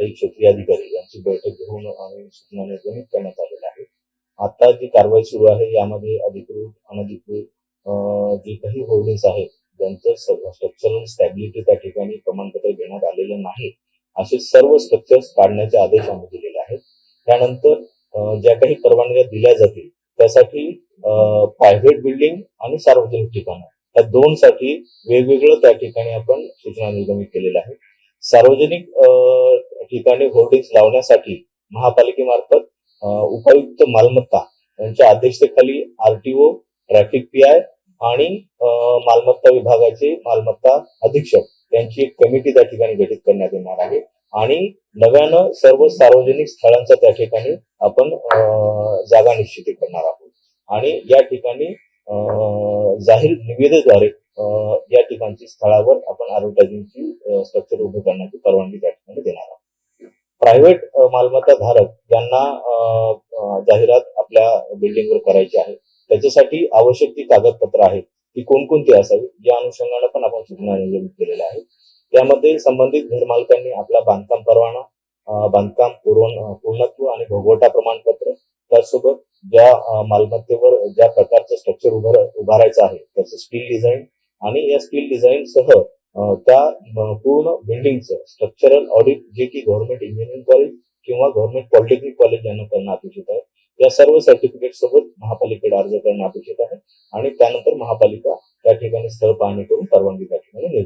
काही क्षेत्रीय अधिकारी यांची बैठक घेऊन आणि सूचना निर्गमित करण्यात आलेल्या आहे. आता जी कारवाई सुरू आहे यामध्ये अधिकृत अनधिकृत जे काही होर्डिंग आहेत ज्यांचं स्ट्रक्चरल स्टॅबिलिटी त्या ठिकाणी प्रमाणपत्र घेण्यात आलेलं नाही असे सर्व स्ट्रक्चर्स काढण्याचे आदेश आम्ही दिलेले आहेत. त्यानंतर ज्या काही परवानग्या दिल्या जातील त्यासाठी प्रायव्हेट बिल्डिंग आणि सार्वजनिक ठिकाणं. त्या दोनसाठी वेगवेगळं त्या ठिकाणी आपण सूचना निर्गमित केलेल्या आहेत. सार्वजनिक ठिकाणी होर्डिंग्स लावण्यासाठी महापालिकेमार्फत उपायुक्त मालमत्ता यांच्या अध्यक्षतेखाली आरटीओ ट्रॅफिक पीआय आणि मालमत्ता विभागाचे मालमत्ता अधीक्षक यांची एक कमिटी त्या ठिकाणी गठीत करण्यात येणार आहे. आणि नव्यानं सर्व सार्वजनिक स्थळांचा त्या ठिकाणी आपण जागा निश्चित करणार आहोत. आणि या ठिकाणी जाहीर निविदेद्वारे या ठिकाणची स्थळावर आपण ऍडव्हर्टायझिंगची स्ट्रक्चर उभं करण्याची परवानगी त्या ठिकाणी देणार प्रायव्हेट मालमत्ता धारक यांना जाहिरात आपल्या बिल्डिंगवर करायची आहे. त्याच्यासाठी आवश्यक ती कागदपत्र आहेत. ती कोणकोणती असावी या अनुषंगाने पण आपण सूचना निर्गमित केलेल्या आहेत त्यामध्ये संबंधित घरमालकांनी आपला बांधकाम परवाना बांधकाम पूर्ण पूर्णत्व आणि भोगवटा प्रमाणपत्र त्यासोबत ज्या मालमत्तेवर ज्या प्रकारचं स्ट्रक्चर उभार उभारायचं आहे त्याचं स्टील डिझाईन आणि या स्टील डिझाईन सह त्या पूर्ण बिल्डिंगचं स्ट्रक्चरल ऑडिट जे की गव्हर्नमेंट इंजिनिअरिंग कॉलेज किंवा गव्हर्नमेंट पॉलिटेक्निक कॉलेज यांना करणं अपेक्षित आहे. या सर्व सर्टिफिकेट सोबत महापालिकेकडे अर्ज करणं अपेक्षित आहे. आणि त्यानंतर महापालिका त्या ठिकाणी स्थळ पाहणी करून परवानगी त्या ठिकाणी